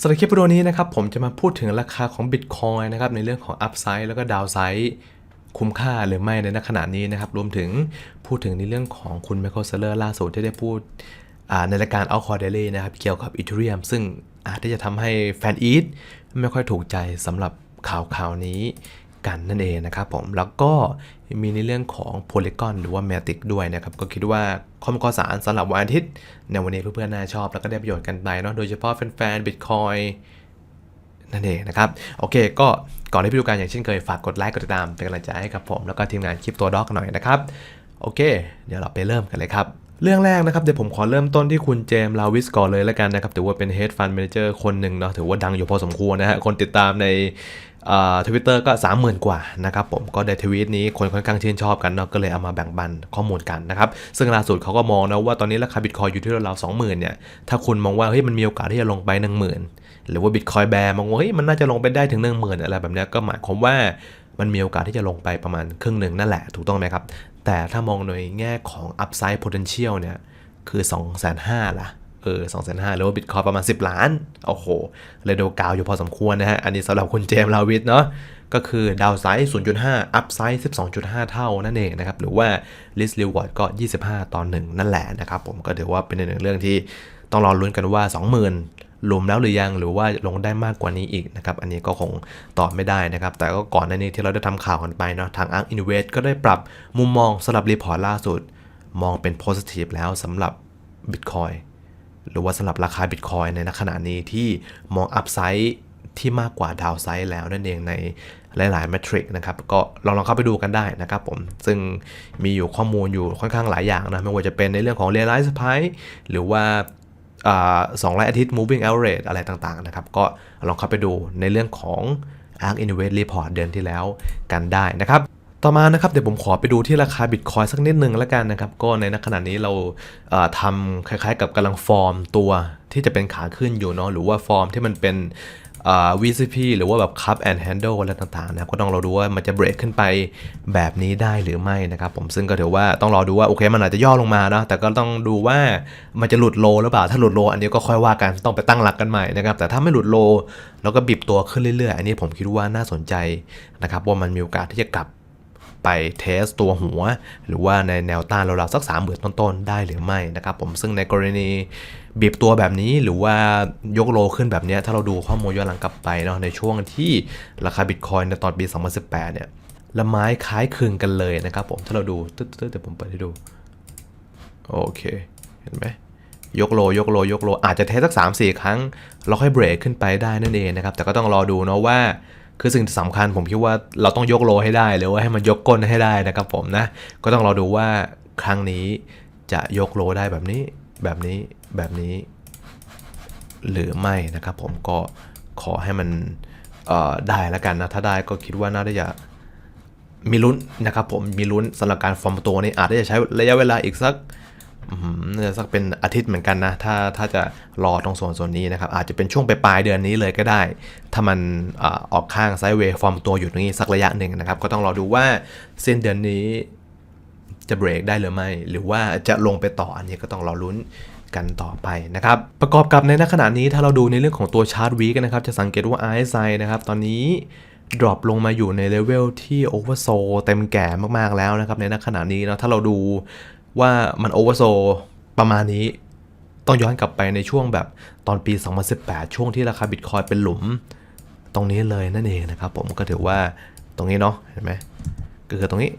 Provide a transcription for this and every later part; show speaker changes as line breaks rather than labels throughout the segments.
สำหรับคลิปวิดีโอนี้นะครับผมจะมาพูดถึงราคาของ Bitcoin นะครับในเรื่องของ Upside แล้วก็ Downside คุ้มค่าหรือไม่ในณขณะนี้นะครับ รวมถึงพูดถึงในเรื่องของคุณ Michael Saylor ล่าสุดที่ได้พูดในรายการ a l c o r Daily นะครับเกี่ยวกับ Ethereum ซึ่งอาจที่จะทำให้แฟนอีทไม่ค่อยถูกใจสำหรับข่าวข่าวนี้ กันนั่นเองนะครับผมแล้วก็มีในเรื่องของ Polygon หรือว่า Matic ด้วยนะครับ ก็คิดว่าข้อมูลข่าวสารสำหรับวันอาทิตย์ ในวันนี้เพื่อนๆน่าชอบ แล้วก็ได้ประโยชน์กันไปเนาะโดยเฉพาะแฟนๆ Bitcoin นั่นเองนะครับ โอเค ก็ก่อนที่ไปดูกันอย่างเช่นเคยฝากกดไลค์กดติดตามเป็นกำลังใจให้กับผม แล้วก็ทีมงานคลิปตัวด็อกหน่อยนะครับโอเค เดี๋ยวเราไปเริ่มกันเลยครับเรื่องแรกนะครับเดี๋ยวผมขอเริ่มต้นที่คุณเจมส์ลาวิสก่อนเลยแล้วกันนะครับถือว่าเป็น Head Fund Manager คนหนึ่งเนาะถือว่าดังอยู่พอสมควรนะฮะคนติดตามใน ทวิตเตอร์ก็ 30,000 กว่านะครับผมก็ในทวีตนี้คนค่อนข้างชื่นชอบกันเนาะก็เลยเอามาแบ่งปันข้อมูลกันนะครับซึ่งล่าสุดเขาก็มองนะว่าตอนนี้ราคาบิตคอยอยู่ที่ราวๆ20,000เนี่ยถ้าคุณมองว่าเฮ้ยมันมีโอกาสที่จะลงไป 10,000 หรือว่าบิตคอยแบร์มองว่าเฮ้ยมันน่าจะลงไปได้ถึง 10,000 อะไรแบบนี้ก็หมายความว่ามันมีโอกาสที่จะลงไปประมาณครึ่งหนึ่งนั่นแหละถูกต้องไหมครับแต่ถ้ามองในแง่ของ upside potential เนี่ยคือ 2 5 0 0 0ล่ะ เออ2 5 0 0 0หรือว่าบิตคอยประมาณ 10 ล้าน โอ้โห เลยดูกาวอยู่พอสมควรนะฮะ อันนี้สำหรับคุณเจมส์ลาวิทเนาะ ก็คือดาวไซด์0.5 อัพไซด์12.5 เท่านั่นเองนะครับ หรือว่า list reward ก็ 25 ต่อ 1 นั่นแหละนะครับผม ก็ถือว่าเป็นหนึ่งเรื่องที่ต้องรอลุ้นกันว่า 20,000รวมแล้วหรือยังหรือว่าลงได้มากกว่านี้อีกนะครับ อันนี้ก็คงตอบไม่ได้นะครับ แต่ก็ก่อนหน้านี้ที่เราได้ทำข่าวกันไปเนาะทาง Ark Invest ก็ได้ปรับมุมมองสำหรับรีพอร์ตล่าสุด มองเป็น positive แล้วสำหรับ Bitcoin หรือว่าสำหรับราคา Bitcoin ในขณะนี้ที่มอง Upside ที่มากกว่า Downside แล้วนั่นเองในหลายๆ Metric นะครับ ก็ลองลองเข้าไปดูกันได้นะครับผม ซึ่งมีอยู่ข้อมูลอยู่ค่อนข้างหลายอย่างนะ ไม่ว่าจะเป็นในเรื่องของ Realized Price หรือว่าสองรายอาทิตย์ moving average อะไรต่างๆนะครับ ก็ลองเข้าไปดูในเรื่องของ Ark Invest Report เดือนที่แล้วกันได้นะครับ ต่อมานะครับเดี๋ยวผมขอไปดูที่ราคาบิตคอยสักนิดนึงแล้วกันนะครับ ก็ในขณะนี้เราทำคล้ายๆ กับกำลังฟอร์มตัวที่จะเป็นขาขึ้นอยู่เนาะหรือว่าฟอร์มที่มันเป็น VCP หรือว่าแบบ cup and handle อะไรต่างๆนะครับก็ต้องรอดูว่ามันจะเบรกขึ้นไปแบบนี้ได้หรือไม่นะครับผมซึ่งก็ถือว่าต้องรอดูว่าโอเคมันอาจจะย่อลงมานะแต่ก็ต้องดูว่ามันจะหลุดโลหรือเปล่าถ้าหลุดโลอันนี้ก็ค่อยว่ากันต้องไปตั้งหลักกันใหม่นะครับแต่ถ้าไม่หลุดโลแล้วก็บีบตัวขึ้นเรื่อยๆ อันนี้ผมคิดว่าน่าสนใจนะครับว่ามันมีโอกาสที่จะกลับ ไปเทสตัวหัว หรือว่าในแนวต้านเราๆสัก3ามหมื่นต้นๆ ได้หรือไม่นะครับผมซึ่งในกรณีบีบตัวแบบนี้หรือว่ายกโลขึ้นแบบนี้ถ้าเราดูข้อมูลย้อนหลังกลับไปเนาะในช่วงที่ราคาบิตคอยในตอนปี 2018 เนี่ยละไม้คล้ายคลึงกันเลยนะครับผมถ้าเราดูตึ๊ดๆเดี๋ยวผมเปิดให้ดูโอเคเห็นไหมยกโลยกโลยกโลอาจจะเทสสัก3 4 ครั้ง แล้วค่อยเบรกขึ้นไปได้นั่นเองนะครับ แต่ก็ต้องรอดูเนาะว่า คือสิ่งที่สำคัญผมคิดว่าเราต้องยกโลให้ได้หรือว่าให้มันยกก้นให้ได้นะครับผมนะ ก็ต้องรอดูว่าครั้งนี้จะยกโลได้แบบนี้ แบบนี้ แบบนี้ หรือไม่นะครับผมก็ขอให้มันได้แล้วกันนะ ถ้าได้ก็คิดว่าน่าจะมีลุ้นนะครับผมมีลุ้นสำหรับการฟอร์มตัวนี้อาจจะใช้ระยะเวลาอีกสัก จะสักเป็นอาทิตย์เหมือนกันนะ ถ้าถ้าจะรอตรงส่วนส่วนนี้นะครับ อาจจะเป็นช่วงปลายเดือนนี้เลยก็ได้ ถ้ามันอออกข้างไซด์เวย์ฟอร์มตัวอยู่ตรงนี้สักระยะหนึ่งนะครับ ก็ต้องรอดูว่าเส้นเดือนนี้จะเบรกได้หรือไม่ หรือว่าจะลงไปต่ออันนี้ก็ต้องรอลุ้นกันต่อไปนะครับ ประกอบกับในณขณะนี้ถ้าเราดูในเรื่องของตัวชาร์ตวีกนะครับ จะสังเกตว่า RSI นะครับ ตอนนี้ดรอปลงมาอยู่ในเลเวลที่โอเวอร์โซเต็มแก่มากๆแล้วนะครับ ในณขณะนี้เนาะถ้าเราดู ว่ามันโอเวอร์โซประมาณนี้ ต้องย้อนกลับไปในช่วงแบบตอนปี 2018 ช่วงที่ราคาบิตคอยเป็นหลุม ตรงนี้เลยนั่นเองนะครับผมก็ถือว่าตรงนี้เนาะเห็นไหมก็คือตรงนี้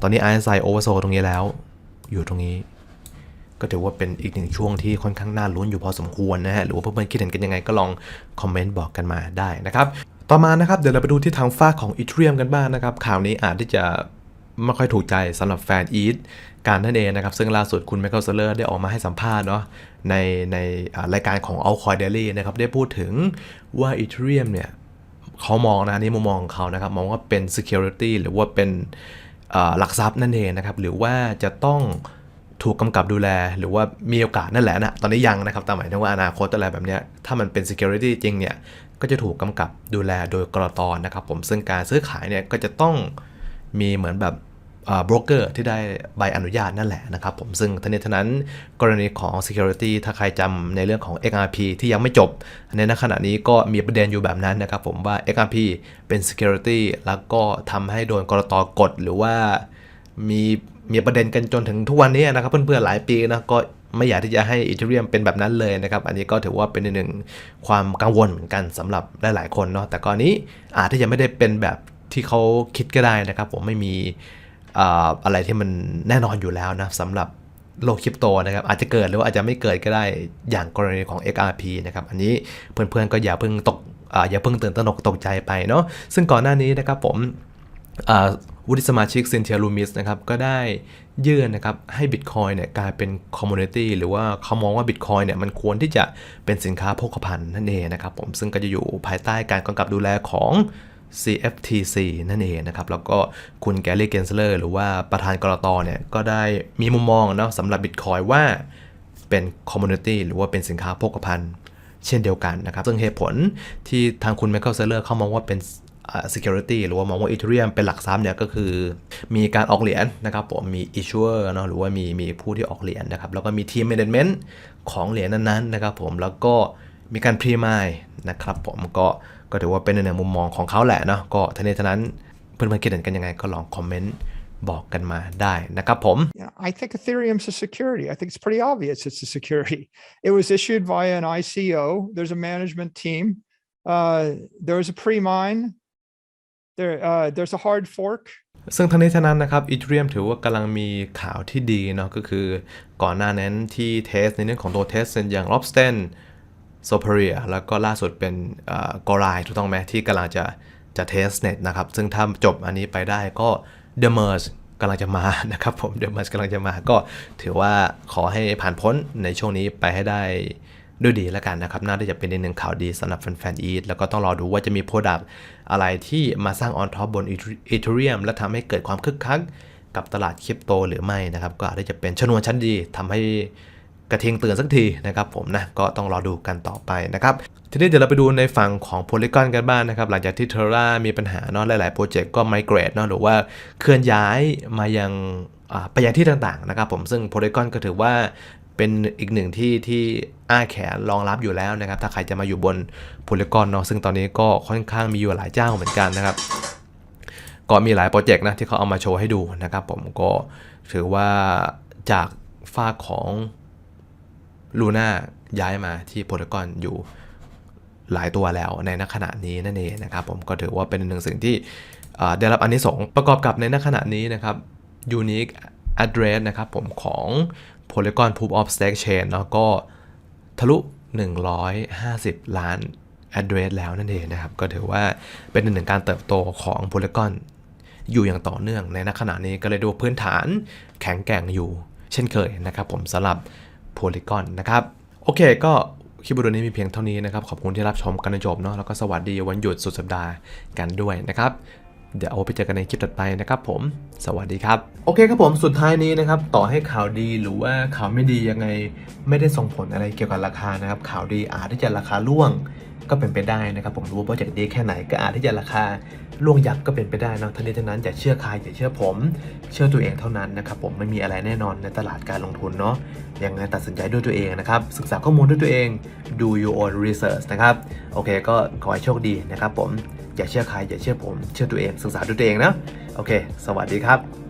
ตอนนี้ RSI oversold ตรงนี้แล้ว อยู่ตรงนี้ ก็ถือว่าเป็นอีกหนึ่งช่วงที่ค่อนข้างน่าลุ้นอยู่พอสมควรนะฮะ หรือว่าเพื่อนๆคิดเห็นกันยังไงก็ลองคอมเมนต์บอกกันมาได้นะครับ ต่อมานะครับ เดี๋ยวเราไปดูที่ทางฝ้าของ Ethereum กันบ้างนะครับ ข่าวนี้อาจที่จะ ไม่ค่อยถูกใจสำหรับแฟนอีทการนั่นเองนะครับ ซึ่งล่าสุดคุณ Michael Saylor ได้ออกมาให้สัมภาษณ์เนาะในในรายการของ Altcoin Daily นะครับ ได้พูดถึงว่า Ethereum เนี่ยเขามองนะนี่มุมมองของเขานะครับ มองว่าเป็น security หรือว่าเป็นหลักทรัพย์นั่นเองนะครับ หรือว่าจะต้องถูกกำกับดูแลหรือว่ามีโอกาสนั่นแหละนะ ตอนนี้ยังนะครับแต่หมายถึงว่าอนาคตอะไรแบบเนี้ยถ้ามันเป็น security จริงเนี่ย ก็จะถูกกำกับดูแลโดยกรตอนนะครับผมซึ่งการซื้อขายเนี่ยก็จะต้อง มีเหมือนแบบโบรกเกอร์ที่ได้ใบอนุญาตนั่นแหละนะครับผมซึ่งทั้งนี้ทั้งนั้นกรณีของ Security ถ้าใครจำในเรื่องของ XRP ที่ยังไม่จบ ในขณะนี้ก็มีประเด็นอยู่แบบนั้นนะครับผมว่า XRP เป็น Security แล้วก็ทำให้โดนกรตกดหรือว่ามีมีประเด็นกันจนถึงทุกวันนี้นะครับ เพื่อนๆหลายปีนะก็ไม่อยากที่จะให้อีเทเรียมเป็นแบบนั้นเลยนะครับ อันนี้ก็ถือว่าเป็นหนึ่งความกังวลเหมือนกันสำหรับหลายๆคนเนาะแต่ก่อนนี้อาจจะยังไม่ได้เป็นแบบ ที่เขาคิดก็ได้นะครับ ผมไม่มีอะไรที่มันแน่นอนอยู่แล้วนะสำหรับโลกคริปโตนะครับอาจจะเกิดหรือว่าอาจจะไม่เกิดก็ได้อย่างกรณีของ XRP นะครับอันนี้เพื่อนๆก็อย่าเพิ่งตกออย่าเพิ่งตื่นตระหนกตกใจไปเนาะซึ่งก่อนหน้านี้นะครับผมวุฒิสมาชิกซินเทียลูมิสนะครับก็ได้ยื่นนะครับให้ Bitcoin เนี่ยกลายเป็นคอมมูนิตี้หรือว่าเขามองว่า Bitcoin เนี่ยมันควรที่จะเป็นสินค้าโภคภัณฑ์นั่นเองนะครับผมซึ่งก็จะอยู่ภายใต้การกำกับดูแลของ CFTC นั่นเองนะครับ แล้วก็คุณแกลลี่เกนเซเลอร์หรือว่าประธานกรตเนี่ย ก็ได้มีมุมมองเนาะสำหรับ Bitcoin ว่าเป็นคอมมูนิตี้หรือว่าเป็นสินค้าโภคภัณฑ์เช่นเดียวกันนะครับ ซึ่งเหตุผลที่ทางคุณ Michael Saylor เขามองว่าเป็นอ่า security หรือว่ามองว่า Ethereum เป็นหลักทรัพย์เนี่ยก็คือ มีการออกเหรียญนะครับผมมี issuer เนาะหรือว่ามีมีผู้ที่ออกเหรียญนะครับ แล้วก็มี team management ของเหรียญนั้นๆนะครับผมแล้วก็ มีการ pre-mine นะครับผมก็ก็ถือว่าเป็นในมุมมองของเขาแหละเนาะก็ทั้งนี้ทั้งนั้นเพื่อนๆคิดเห็นกันยังไงก็ลองคอมเมนต์บอกกันมาได้นะครับผม
Yeah, I think Ethereum's a security. I think it's pretty obvious it's a security. It was issued via an ICO. There's a management team. Uh, there was a pre-mine. There, uh, there's a hard fork.
ซึ่งทั้งนี้ทั้งนั้นนะครับอีเทเรียมถือว่ากำลังมีข่าวที่ดีเนาะก็คือก่อนหน้านั้นที่เทสในเรื่องของตัวเทสอย่าง l o b s t e n s o p e r i a แล้วก็ล่าสุดเป็นกอรายถูกต้องไหมที่กำลังจะจะเทสเน็ตนะครับ ซึ่งถ้าจบอันนี้ไปได้ก็ The Merge กำลังจะมานะครับผม The Merge กำลังจะมาก็ถือว่าขอให้ผ่านพ้นในช่วงนี้ไปให้ได้ด้วยดีแล้วกันนะครับ น่าจะเป็นอีกหนึ่งข่าวดีสำหรับแฟนๆอีทแล้วก็ต้องรอดูว่าจะมีโปรดักต์อะไรที่มาสร้างออนท็อปบนอีเทเรียมและทำให้เกิดความคึกคักกับตลาดคริปโตหรือไม่นะครับ ก็อาจจะเป็นชนวนชั้นดีทำให้ กระเทงเตือนสักทีนะครับผมนะก็ต้องรอดูกันต่อไปนะครับทีนี้เดี๋ยวเราไปดูในฝั่งของ Polygon กันบ้างนะครับ หลังจากที่ Terra มีปัญหาเนาะหลาย ๆ โปรเจกต์ก็ migrate เนาะหรือว่าเคลื่อนย้ายมายังอาไปยังที่ต่าง ๆ นะครับผมซึ่ง Polygon ก็ถือว่าเป็นอีกหนึ่งที่ที่อ้าแขนรองรับอยู่แล้วนะครับ ถ้าใครจะมาอยู่บนโพลีกอนเนาะซึ่งตอนนี้ก็ค่อนข้างมีอยู่หลายเจ้าเหมือนกันนะครับก็มีหลายโปรเจกต์นะที่เขาเอามาโชว์ให้ดูนะครับผมก็ถือว่าจากฝ้าของ ลูน่าย้ายมาที่โพลีกอนอยู่หลายตัวแล้วในณขณะนี้นั่นเองนะครับ ผมก็ถือว่าเป็นหนึ่งสิ่งที่ได้รับอันนี้สงประกอบกับในณขณะนี้นะครับ unique address นะครับผมของ Polygon Proof of Stake Chain เนาะก็ทะลุ 150 ล้าน address แล้วนั่นเองนะครับ ก็ถือว่าเป็นหนึ่งการเติบโตของ Polygon อยู่อย่างต่อเนื่องในณขณะนี้ก็เลยดูพื้นฐานแข็งแกร่งอยู่ เช่นเคยนะครับผมสำหรับ Polygon นะครับ โอเคก็คลิปวิดีโอนี้มีเพียงเท่านี้นะครับ ขอบคุณที่รับชมกันจนจบเนาะแล้วก็สวัสดีวันหยุดสุดสัปดาห์กันด้วยนะครับเดี๋ยวเอาไปเจอกันในคลิปถัดไปนะครับผม สวัสดีครับ โอเคครับผมสุดท้ายนี้นะครับ ต่อให้ข่าวดีหรือว่าข่าวไม่ดียังไง ไม่ได้ส่งผลอะไรเกี่ยวกับราคานะครับ ข่าวดีอาจที่จะราคาร่วง ก็เป็นไปได้นะครับผมรู้ว่าโปรเจกต์ดีแค่ไหนก็อาจที่จะราคาล่วงยับก็เป็นไปได้นะทั้งนี้ทั้งนั้นอย่าเชื่อใครอย่าเชื่อผม เชื่อตัวเองเท่านั้นนะครับผมไม่มีอะไรแน่นอนในตลาดการลงทุนเนาะยังไงตัดสินใจด้วยตัวเองนะครับศึกษาข้อมูลด้วยตัวเอง do your own research นะครับโอเค ก็ขอให้โชคดีนะครับผมอย่าเชื่อใครอย่าเชื่อผม เชื่อตัวเองศึกษาด้วยตัวเองนะโอเค สวัสดีครับ